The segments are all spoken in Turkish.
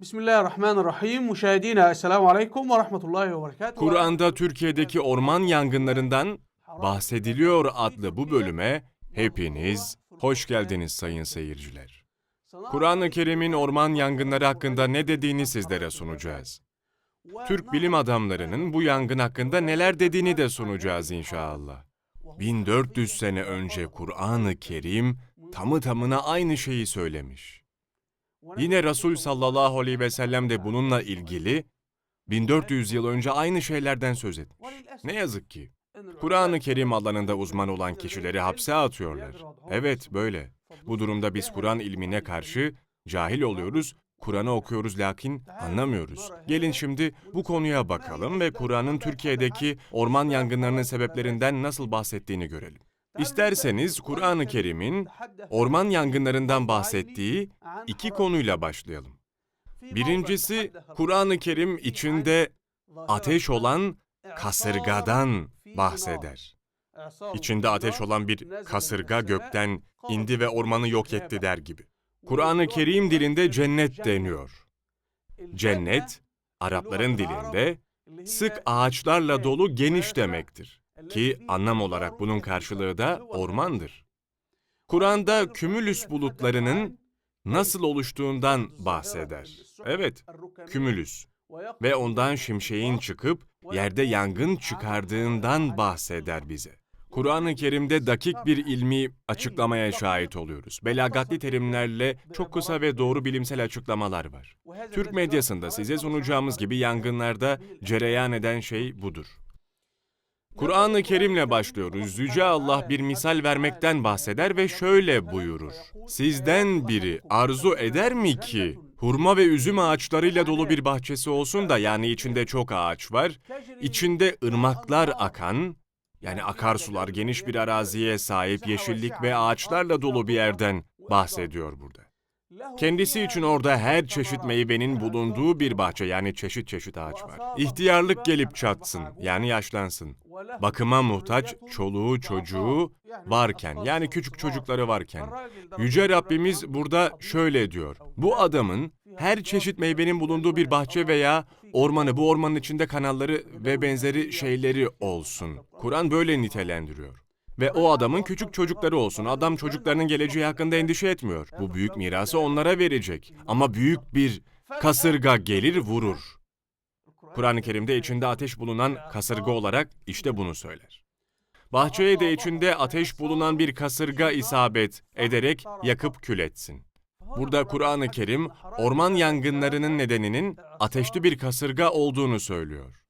Bismillahirrahmanirrahim. Müşahidina, Esselamu Aleyküm ve Rahmetullahi ve Berekatuhu. Kur'an'da Türkiye'deki orman yangınlarından bahsediliyor adlı bu bölüme hepiniz hoş geldiniz sayın seyirciler. Kur'an-ı Kerim'in orman yangınları hakkında ne dediğini sizlere sunacağız. Türk bilim adamlarının bu yangın hakkında neler dediğini de sunacağız inşallah. 1400 sene önce Kur'an-ı Kerim tamı tamına aynı şeyi söylemiş. Yine Resul sallallahu aleyhi ve sellem de bununla ilgili 1400 yıl önce aynı şeylerden söz etmiş. Ne yazık ki Kur'an-ı Kerim alanında uzman olan kişileri hapse atıyorlar. Evet böyle. Bu durumda biz Kur'an ilmine karşı cahil oluyoruz, Kur'an'ı okuyoruz lakin anlamıyoruz. Gelin şimdi bu konuya bakalım ve Kur'an'ın Türkiye'deki orman yangınlarının sebeplerinden nasıl bahsettiğini görelim. İsterseniz Kur'an-ı Kerim'in orman yangınlarından bahsettiği iki konuyla başlayalım. Birincisi Kur'an-ı Kerim içinde ateş olan kasırgadan bahseder. İçinde ateş olan bir kasırga gökten indi ve ormanı yok etti der gibi. Kur'an-ı Kerim dilinde cennet deniyor. Cennet, Arapların dilinde sık ağaçlarla dolu geniş demektir. Ki anlam olarak bunun karşılığı da ormandır. Kur'an'da kümülüs bulutlarının nasıl oluştuğundan bahseder. Evet, kümülüs ve ondan şimşeğin çıkıp yerde yangın çıkardığından bahseder bize. Kur'an-ı Kerim'de dakik bir ilmi açıklamaya şahit oluyoruz. Belagatli terimlerle çok kısa ve doğru bilimsel açıklamalar var. Türk medyasında size sunacağımız gibi yangınlarda cereyan eden şey budur. Kur'an-ı Kerim'le başlıyoruz. Yüce Allah bir misal vermekten bahseder ve şöyle buyurur. Sizden biri arzu eder mi ki hurma ve üzüm ağaçlarıyla dolu bir bahçesi olsun da yani içinde çok ağaç var, içinde ırmaklar akan, yani akarsular geniş bir araziye sahip yeşillik ve ağaçlarla dolu bir yerden bahsediyor burada. Kendisi için orada her çeşit meyvenin bulunduğu bir bahçe yani çeşit çeşit ağaç var. İhtiyarlık gelip çatsın yani yaşlansın. Bakıma muhtaç çoluğu çocuğu varken yani küçük çocukları varken. Yüce Rabbimiz burada şöyle diyor. Bu adamın her çeşit meyvenin bulunduğu bir bahçe veya ormanı, bu ormanın içinde kanalları ve benzeri şeyleri olsun. Kur'an böyle nitelendiriyor. Ve o adamın küçük çocukları olsun. Adam çocuklarının geleceği hakkında endişe etmiyor. Bu büyük mirası onlara verecek. Ama büyük bir kasırga gelir vurur. Kur'an-ı Kerim'de içinde ateş bulunan kasırga olarak işte bunu söyler. Bahçeye de içinde ateş bulunan bir kasırga isabet ederek yakıp kül etsin. Burada Kur'an-ı Kerim orman yangınlarının nedeninin ateşli bir kasırga olduğunu söylüyor.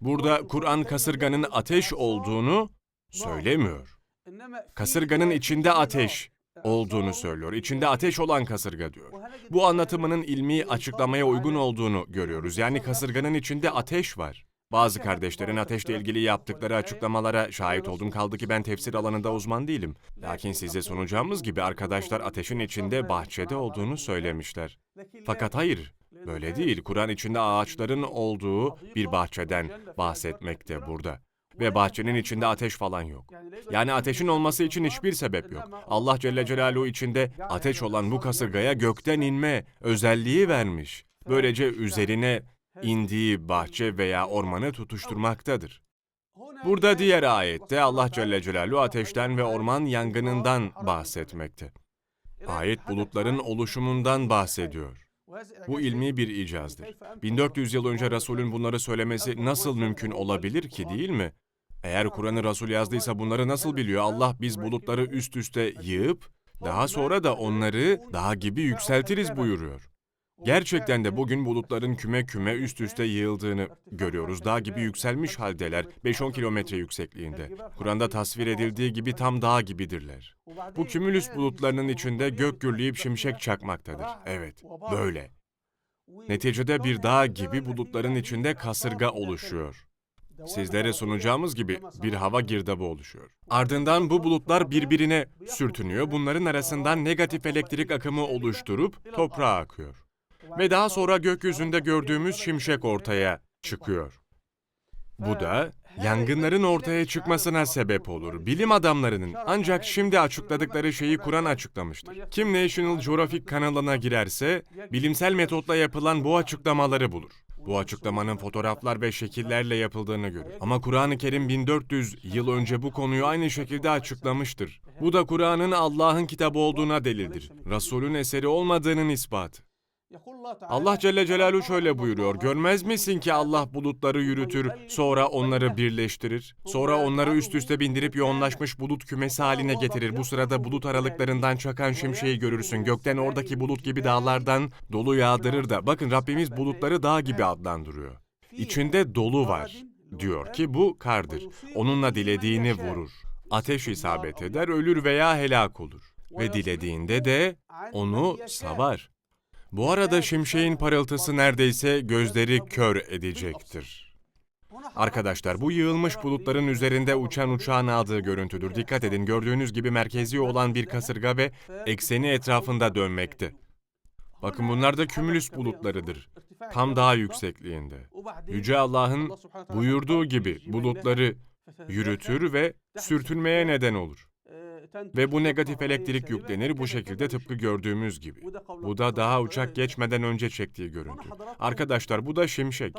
Burada Kur'an kasırganın ateş olduğunu söylemiyor. Kasırganın içinde ateş olduğunu söylüyor. İçinde ateş olan kasırga diyor. Bu anlatımının ilmi açıklamaya uygun olduğunu görüyoruz. Yani kasırganın içinde ateş var. Bazı kardeşlerin ateşle ilgili yaptıkları açıklamalara şahit oldum kaldı ki ben tefsir alanında uzman değilim. Lakin size sunacağımız gibi arkadaşlar ateşin içinde bahçede olduğunu söylemişler. Fakat hayır, böyle değil. Kur'an içinde ağaçların olduğu bir bahçeden bahsetmekte burada. Ve bahçenin içinde ateş falan yok. Yani ateşin olması için hiçbir sebep yok. Allah Celle Celaluhu içinde ateş olan bu kasırgaya gökten inme özelliği vermiş. Böylece üzerine indiği bahçe veya ormanı tutuşturmaktadır. Burada diğer ayette Allah Celle Celaluhu ateşten ve orman yangınından bahsetmekte. Ayet bulutların oluşumundan bahsediyor. Bu ilmi bir icazdır. 1400 yıl önce Resulün bunları söylemesi nasıl mümkün olabilir ki değil mi? Eğer Kur'an'ı Resul yazdıysa bunları nasıl biliyor? Allah biz bulutları üst üste yığıp daha sonra da onları dağ gibi yükseltiriz buyuruyor. Gerçekten de bugün bulutların küme küme üst üste yığıldığını görüyoruz. Dağ gibi yükselmiş haldeler 5-10 kilometre yüksekliğinde. Kur'an'da tasvir edildiği gibi tam dağ gibidirler. Bu kümülüs bulutlarının içinde gök gürleyip şimşek çakmaktadır. Evet, böyle. Neticede bir dağ gibi bulutların içinde kasırga oluşuyor. Sizlere sunacağımız gibi bir hava girdabı oluşuyor. Ardından bu bulutlar birbirine sürtünüyor. Bunların arasından negatif elektrik akımı oluşturup toprağa akıyor. Ve daha sonra gökyüzünde gördüğümüz şimşek ortaya çıkıyor. Bu da yangınların ortaya çıkmasına sebep olur. Bilim adamlarının ancak şimdi açıkladıkları şeyi Kur'an açıklamıştır. Kim National Geographic kanalına girerse bilimsel metotla yapılan bu açıklamaları bulur. Bu açıklamanın fotoğraflar ve şekillerle yapıldığını görür. Ama Kur'an-ı Kerim 1400 yıl önce bu konuyu aynı şekilde açıklamıştır. Bu da Kur'an'ın Allah'ın kitabı olduğuna delildir. Resulün eseri olmadığının ispatı. Allah Celle Celaluhu şöyle buyuruyor. Görmez misin ki Allah bulutları yürütür, sonra onları birleştirir, sonra onları üst üste bindirip yoğunlaşmış bulut kümesi haline getirir. Bu sırada bulut aralıklarından çakan şimşeği görürsün. Gökten oradaki bulut gibi dağlardan dolu yağdırır da. Bakın Rabbimiz bulutları dağ gibi adlandırıyor. İçinde dolu var. Diyor ki bu kardır. Onunla dilediğini vurur. Ateş isabet eder, ölür veya helak olur. Ve dilediğinde de onu savar. Bu arada şimşeğin parıltısı neredeyse gözleri kör edecektir. Arkadaşlar bu yığılmış bulutların üzerinde uçan uçağın aldığı görüntüdür. Dikkat edin gördüğünüz gibi merkezi olan bir kasırga ve ekseni etrafında dönmekte. Bakın bunlar da kümülüs bulutlarıdır. Tam dağ yüksekliğinde. Yüce Allah'ın buyurduğu gibi bulutları yürütür ve sürtünmeye neden olur. Ve bu negatif elektrik yüklenir bu şekilde tıpkı gördüğümüz gibi. Bu da daha uçak geçmeden önce çektiği görüntü. Arkadaşlar bu da şimşek.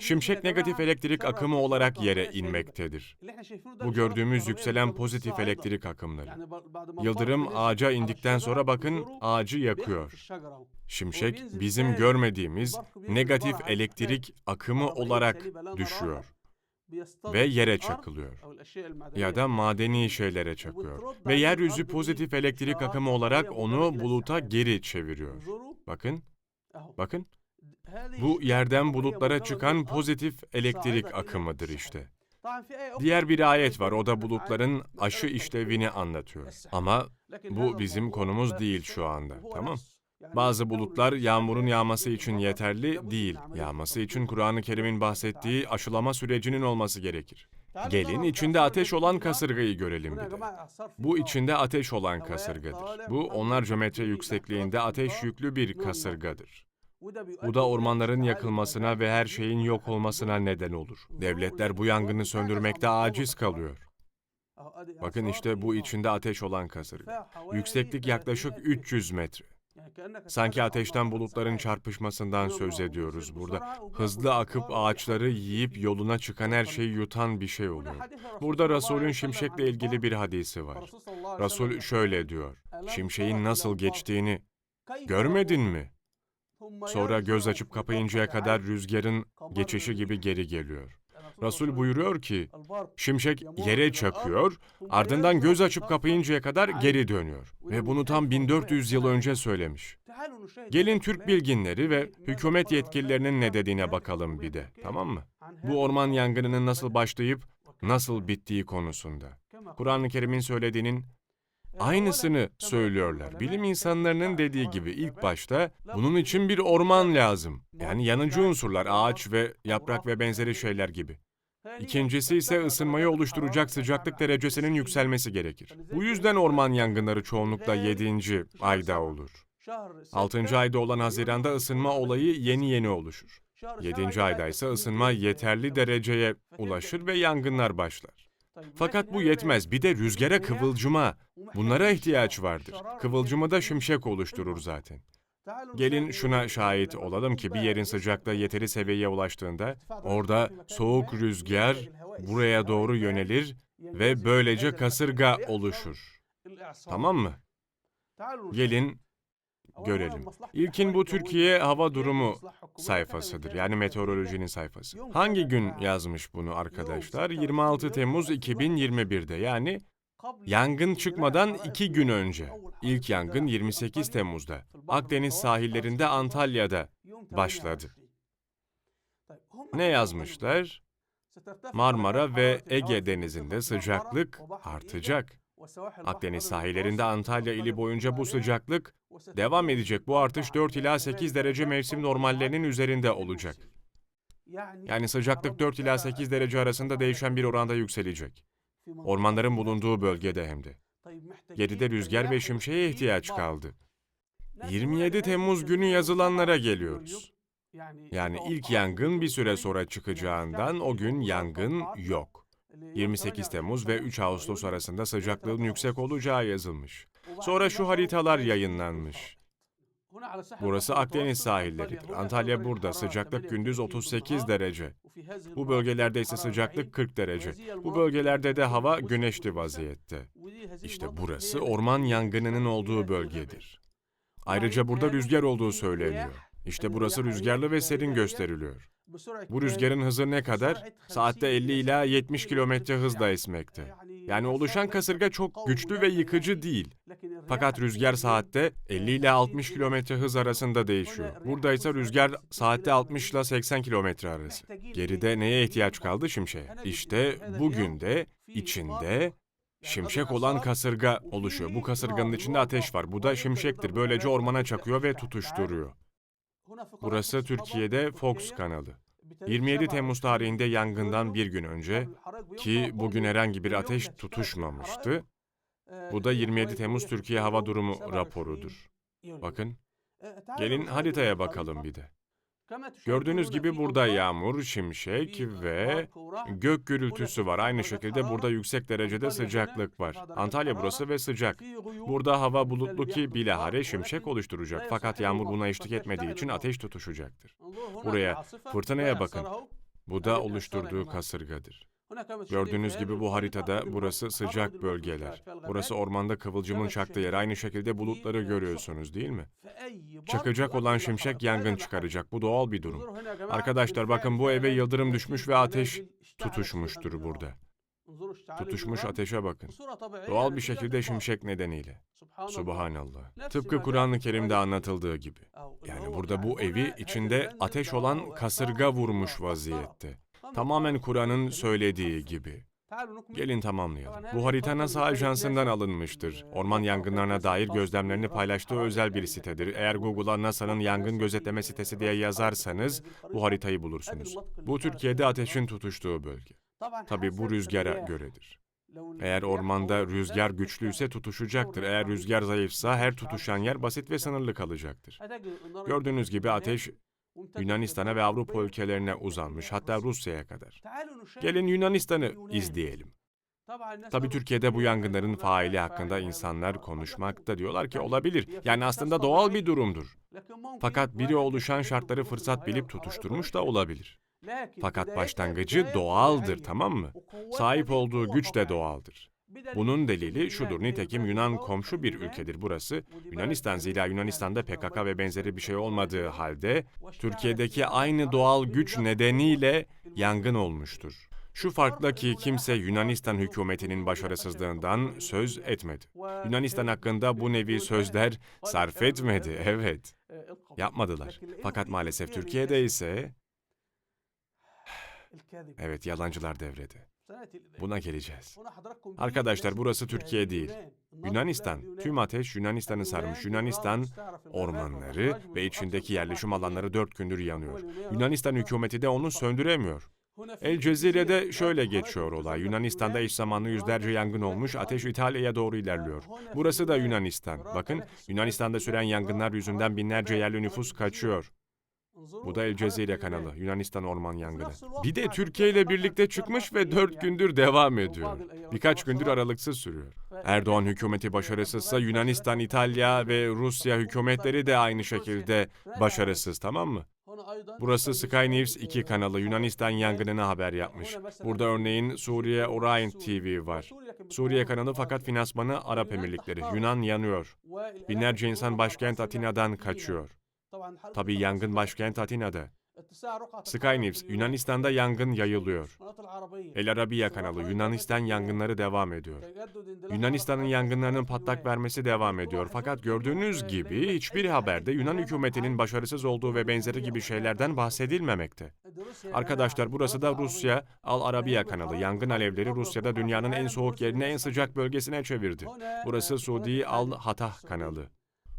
Şimşek negatif elektrik akımı olarak yere inmektedir. Bu gördüğümüz yükselen pozitif elektrik akımları. Yıldırım ağaca indikten sonra bakın ağacı yakıyor. Şimşek bizim görmediğimiz negatif elektrik akımı olarak düşüyor ve yere çakılıyor. Ya da madeni şeylere çakıyor. Ve yeryüzü pozitif elektrik akımı olarak onu buluta geri çeviriyor. Bakın, bakın. Bu yerden bulutlara çıkan pozitif elektrik akımıdır işte. Diğer bir ayet var, o da bulutların aşı işlevini anlatıyor. Ama bu bizim konumuz değil şu anda, tamam? Bazı bulutlar yağmurun yağması için yeterli değil. Yağması için Kur'an-ı Kerim'in bahsettiği aşılama sürecinin olması gerekir. Gelin içinde ateş olan kasırgayı görelim bir de. Bu içinde ateş olan kasırgadır. Bu onlarca metre yüksekliğinde ateş yüklü bir kasırgadır. Bu da ormanların yakılmasına ve her şeyin yok olmasına neden olur. Devletler bu yangını söndürmekte aciz kalıyor. Bakın işte bu içinde ateş olan kasırga. Yükseklik yaklaşık 300 metre. Sanki ateşten bulutların çarpışmasından söz ediyoruz burada. Hızlı akıp ağaçları yiyip yoluna çıkan her şeyi yutan bir şey oluyor. Burada Resul'ün şimşekle ilgili bir hadisi var. Resul şöyle diyor. Şimşeğin nasıl geçtiğini görmedin mi? Sonra göz açıp kapayıncaya kadar rüzgarın geçişi gibi geri geliyor. Resul buyuruyor ki, şimşek yere çakıyor, ardından göz açıp kapayıncaya kadar geri dönüyor. Ve bunu tam 1400 yıl önce söylemiş. Gelin Türk bilginleri ve hükümet yetkililerinin ne dediğine bakalım bir de, tamam mı? Bu orman yangınının nasıl başlayıp nasıl bittiği konusunda. Kur'an-ı Kerim'in söylediğinin aynısını söylüyorlar. Bilim insanlarının dediği gibi ilk başta bunun için bir orman lazım. Yani yanıcı unsurlar, ağaç ve yaprak ve benzeri şeyler gibi. İkincisi ise ısınmayı oluşturacak sıcaklık derecesinin yükselmesi gerekir. Bu yüzden orman yangınları çoğunlukla 7. ayda olur. 6. ayda olan Haziran'da ısınma olayı yeni yeni oluşur. 7. ayda ise ısınma yeterli dereceye ulaşır ve yangınlar başlar. Fakat bu yetmez. Bir de rüzgara, kıvılcıma, bunlara ihtiyaç vardır. Kıvılcımı da şimşek oluşturur zaten. Gelin şuna şahit olalım ki bir yerin sıcaklığı yeteri seviyeye ulaştığında orada soğuk rüzgar buraya doğru yönelir ve böylece kasırga oluşur. Tamam mı? Gelin görelim. İlkin bu Türkiye hava durumu sayfasıdır. Yani meteorolojinin sayfası. Hangi gün yazmış bunu arkadaşlar? 26 Temmuz 2021'de yani Yangın çıkmadan iki gün önce. İlk yangın 28 Temmuz'da. Akdeniz sahillerinde Antalya'da başladı. Ne yazmışlar? Marmara ve Ege denizinde sıcaklık artacak. Akdeniz sahillerinde Antalya ili boyunca bu sıcaklık devam edecek. Bu artış 4 ila 8 derece mevsim normallerinin üzerinde olacak. Yani sıcaklık 4 ila 8 derece arasında değişen bir oranda yükselecek. Ormanların bulunduğu bölgede hem de. Geride rüzgar ve şimşeğe ihtiyaç kaldı. 27 Temmuz günü yazılanlara geliyoruz. Yani ilk yangın bir süre sonra çıkacağından o gün yangın yok. 28 Temmuz ve 3 Ağustos arasında sıcaklığın yüksek olacağı yazılmış. Sonra şu haritalar yayınlanmış. Burası Akdeniz sahilleridir. Antalya burada. Sıcaklık gündüz 38 derece. Bu bölgelerde ise sıcaklık 40 derece. Bu bölgelerde de hava güneşli vaziyette. İşte burası orman yangınının olduğu bölgedir. Ayrıca burada rüzgar olduğu söyleniyor. İşte burası rüzgarlı ve serin gösteriliyor. Bu rüzgarın hızı ne kadar? Saatte 50 ila 70 kilometre hızla esmekte. Yani oluşan kasırga çok güçlü ve yıkıcı değil. Fakat rüzgar saatte 50 ile 60 kilometre hız arasında değişiyor. Burada ise rüzgar saatte 60 ile 80 kilometre arası. Geride neye ihtiyaç kaldı şimşeğe? İşte bugün de içinde şimşek olan kasırga oluşuyor. Bu kasırganın içinde ateş var. Bu da şimşektir. Böylece ormana çakıyor ve tutuşturuyor. Burası Türkiye'de Fox kanalı. 27 Temmuz tarihinde yangından bir gün önce ki bugün herhangi bir ateş tutuşmamıştı. Bu da 27 Temmuz Türkiye Hava Durumu raporudur. Bakın, gelin haritaya bakalım bir de. Gördüğünüz gibi burada yağmur, şimşek ve gök gürültüsü var. Aynı şekilde burada yüksek derecede sıcaklık var. Antalya burası ve sıcak. Burada hava bulutlu ki bilahare şimşek oluşturacak. Fakat yağmur buna eşlik etmediği için ateş tutuşacaktır. Buraya, fırtınaya bakın. Bu da oluşturduğu kasırgadır. Gördüğünüz gibi bu haritada burası sıcak bölgeler. Burası ormanda kıvılcımın çaktığı yer. Aynı şekilde bulutları görüyorsunuz değil mi? Çakacak olan şimşek yangın çıkaracak. Bu doğal bir durum. Arkadaşlar bakın bu eve yıldırım düşmüş ve ateş tutuşmuştur burada. Tutuşmuş ateşe bakın. Doğal bir şekilde şimşek nedeniyle. Subhanallah. Tıpkı Kur'an-ı Kerim'de anlatıldığı gibi. Yani burada bu evi içinde ateş olan kasırga vurmuş vaziyette. Tamamen Kur'an'ın söylediği gibi. Gelin tamamlayalım. Bu harita NASA Ajansı'ndan alınmıştır. Orman yangınlarına dair gözlemlerini paylaştığı özel bir sitedir. Eğer Google'a NASA'nın yangın gözetleme sitesi diye yazarsanız bu haritayı bulursunuz. Bu Türkiye'de ateşin tutuştuğu bölge. Tabi bu rüzgara göredir. Eğer ormanda rüzgar güçlüyse tutuşacaktır. Eğer rüzgar zayıfsa her tutuşan yer basit ve sınırlı kalacaktır. Gördüğünüz gibi ateş Yunanistan'a ve Avrupa ülkelerine uzanmış, hatta Rusya'ya kadar. Gelin Yunanistan'ı izleyelim. Tabii Türkiye'de bu yangınların faili hakkında insanlar konuşmakta diyorlar ki olabilir. Yani aslında doğal bir durumdur. Fakat biri oluşan şartları fırsat bilip tutuşturmuş da olabilir. Fakat başlangıcı doğaldır tamam mı? Sahip olduğu güç de doğaldır. Bunun delili şudur. Nitekim Yunan komşu bir ülkedir burası. Yunanistan zira Yunanistan'da PKK ve benzeri bir şey olmadığı halde Türkiye'deki aynı doğal güç nedeniyle yangın olmuştur. Şu farkla ki kimse Yunanistan hükümetinin başarısızlığından söz etmedi. Yunanistan hakkında bu nevi sözler sarf etmedi, evet. Yapmadılar. Fakat maalesef Türkiye'de ise... Evet, yalancılar devrede. Buna geleceğiz. Arkadaşlar burası Türkiye değil. Yunanistan. Tüm ateş Yunanistan'ı sarmış. Yunanistan ormanları ve içindeki yerleşim alanları dört gündür yanıyor. Yunanistan hükümeti de onu söndüremiyor. El Cezire'de şöyle geçiyor olay. Yunanistan'da eş zamanlı yüzlerce yangın olmuş, ateş İtalya'ya doğru ilerliyor. Burası da Yunanistan. Bakın, Yunanistan'da süren yangınlar yüzünden binlerce yerli nüfus kaçıyor. Bu da El Cezire kanalı, Yunanistan orman yangını. Bir de Türkiye ile birlikte çıkmış ve dört gündür devam ediyor. Birkaç gündür aralıksız sürüyor. Erdoğan hükümeti başarısızsa Yunanistan, İtalya ve Rusya hükümetleri de aynı şekilde başarısız, tamam mı? Burası Sky News 2 kanalı Yunanistan yangınını haber yapmış. Burada örneğin Suriye Orion TV var. Suriye kanalı fakat finansmanı Arap Emirlikleri. Yunan yanıyor. Binlerce insan başkent Atina'dan kaçıyor. Tabii yangın başkent Atina'da. Sky News, Yunanistan'da yangın yayılıyor. El Arabiya kanalı, Yunanistan yangınları devam ediyor. Yunanistan'ın yangınlarının patlak vermesi devam ediyor. Fakat gördüğünüz gibi hiçbir haberde Yunan hükümetinin başarısız olduğu ve benzeri gibi şeylerden bahsedilmemekte. Arkadaşlar burası da Rusya Al Arabiya kanalı. Yangın alevleri Rusya'da dünyanın en soğuk yerine en sıcak bölgesine çevirdi. Burası Suudi Al Hatah kanalı.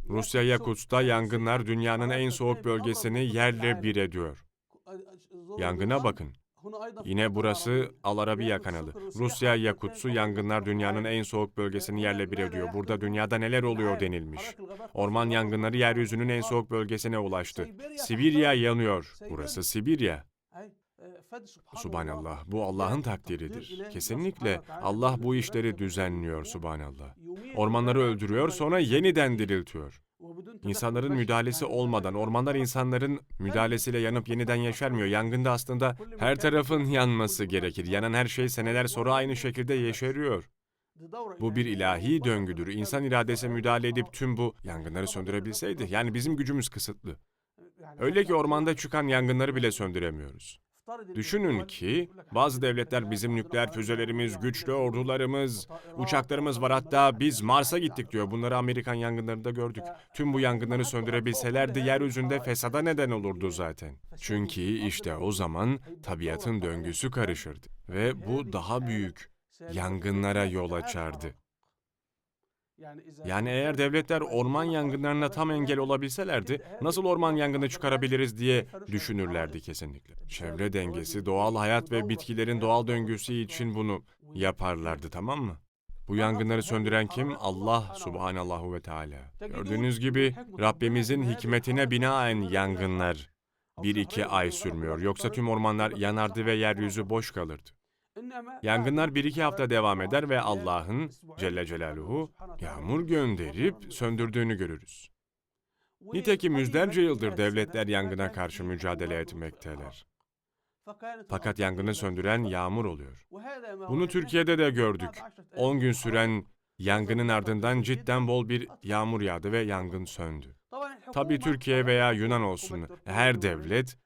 Rusya Yakutsk'ta yangınlar dünyanın en soğuk bölgesini yerle bir ediyor. Yangına bakın. Yine burası Al Arabiya kanalı. Rusya Yakutsu yangınlar dünyanın en soğuk bölgesini yerle bir ediyor. Burada dünyada neler oluyor denilmiş. Orman yangınları yeryüzünün en soğuk bölgesine ulaştı. Sibirya yanıyor. Burası Sibirya. Subhanallah. Bu Allah'ın takdiridir. Kesinlikle Allah bu işleri düzenliyor Subhanallah. Ormanları öldürüyor sonra yeniden diriltiyor. İnsanların müdahalesi olmadan ormanlar insanların müdahalesiyle yanıp yeniden yeşermiyor. Yangında aslında her tarafın yanması gerekir. Yanan her şey seneler sonra aynı şekilde yeşeriyor. Bu bir ilahi döngüdür. İnsan iradesi müdahale edip tüm bu yangınları söndürebilseydi. Yani bizim gücümüz kısıtlı. Öyle ki ormanda çıkan yangınları bile söndüremiyoruz. Düşünün ki bazı devletler bizim nükleer füzelerimiz, güçlü ordularımız, uçaklarımız var hatta biz Mars'a gittik diyor. Bunları Amerikan yangınlarında gördük. Tüm bu yangınları söndürebilselerdi yeryüzünde fesada neden olurdu zaten. Çünkü işte o zaman tabiatın döngüsü karışırdı. Ve bu daha büyük yangınlara yol açardı. Yani eğer devletler orman yangınlarına tam engel olabilselerdi, nasıl orman yangını çıkarabiliriz diye düşünürlerdi kesinlikle. Çevre dengesi, doğal hayat ve bitkilerin doğal döngüsü için bunu yaparlardı tamam mı? Bu yangınları söndüren kim? Allah subhanallahu ve teala. Gördüğünüz gibi Rabbimizin hikmetine binaen yangınlar. Bir iki ay sürmüyor. Yoksa tüm ormanlar yanardı ve yeryüzü boş kalırdı. Yangınlar bir iki hafta devam eder ve Allah'ın Celle Celaluhu yağmur gönderip söndürdüğünü görürüz. Nitekim yüzlerce yıldır devletler yangına karşı mücadele etmekteler. Fakat yangını söndüren yağmur oluyor. Bunu Türkiye'de de gördük. 10 gün süren yangının ardından cidden bol bir yağmur yağdı ve yangın söndü. Tabii Türkiye veya Yunan olsun her devlet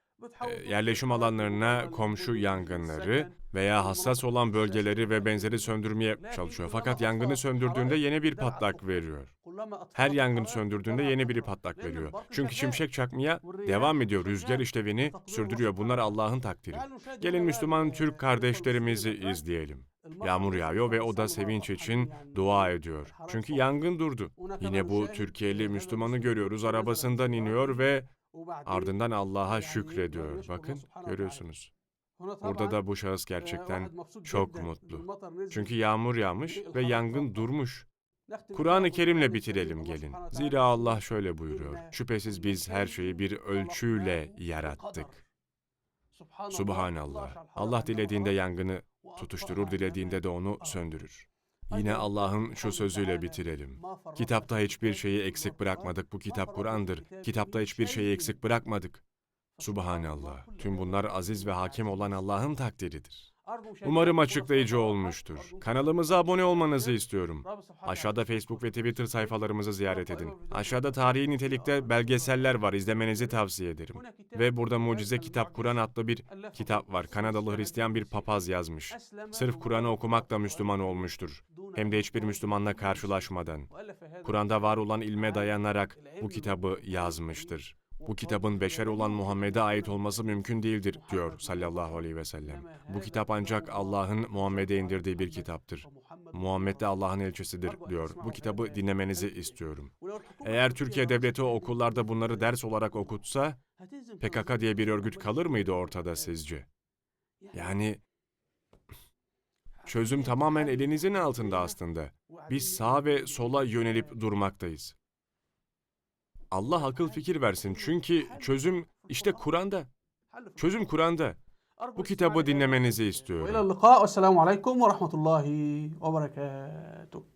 yerleşim alanlarına komşu yangınları veya hassas olan bölgeleri ve benzeri söndürmeye çalışıyor. Fakat yangını söndürdüğünde yeni bir patlak veriyor. Her yangın söndürdüğünde yeni biri patlak veriyor. Çünkü şimşek çakmaya devam ediyor. Rüzgar işlevini sürdürüyor. Bunlar Allah'ın takdiri. Gelin Müslüman Türk kardeşlerimizi izleyelim. Yağmur yağıyor ve o da sevinç için dua ediyor. Çünkü yangın durdu. Yine bu Türkiye'li Müslümanı görüyoruz. Arabasından iniyor ve ardından Allah'a şükrediyor. Bakın görüyorsunuz. Burada da bu şahıs gerçekten çok mutlu. Çünkü yağmur yağmış ve yangın durmuş. Kur'an-ı Kerim'le bitirelim gelin. Zira Allah şöyle buyuruyor. Şüphesiz biz her şeyi bir ölçüyle yarattık. Subhanallah. Allah dilediğinde yangını tutuşturur, dilediğinde de onu söndürür. Yine Allah'ın şu sözüyle bitirelim. Kitapta hiçbir şeyi eksik bırakmadık. Bu kitap Kur'an'dır. Kitapta hiçbir şeyi eksik bırakmadık. Subhanallah. Tüm bunlar aziz ve hakim olan Allah'ın takdiridir. Umarım açıklayıcı olmuştur. Kanalımıza abone olmanızı istiyorum. Aşağıda Facebook ve Twitter sayfalarımızı ziyaret edin. Aşağıda tarihi nitelikte belgeseller var, izlemenizi tavsiye ederim. Ve burada Mucize Kitap Kur'an adlı bir kitap var. Kanadalı Hristiyan bir papaz yazmış. Sırf Kur'an'ı okumakla Müslüman olmuştur. Hem de hiçbir Müslümanla karşılaşmadan. Kur'an'da var olan ilme dayanarak bu kitabı yazmıştır. Bu kitabın beşer olan Muhammed'e ait olması mümkün değildir diyor sallallahu aleyhi ve sellem. Bu kitap ancak Allah'ın Muhammed'e indirdiği bir kitaptır. Muhammed de Allah'ın elçisidir diyor. Bu kitabı dinlemenizi istiyorum. Eğer Türkiye devleti okullarda bunları ders olarak okutsa PKK diye bir örgüt kalır mıydı ortada sizce? Yani çözüm tamamen elinizin altında aslında. Biz sağa ve sola yönelip durmaktayız. Allah akıl fikir versin. Çünkü çözüm işte Kur'an'da. Çözüm Kur'an'da. Bu kitabı dinlemenizi istiyorum. Ve ve rahmetullahi ve berekatuhu.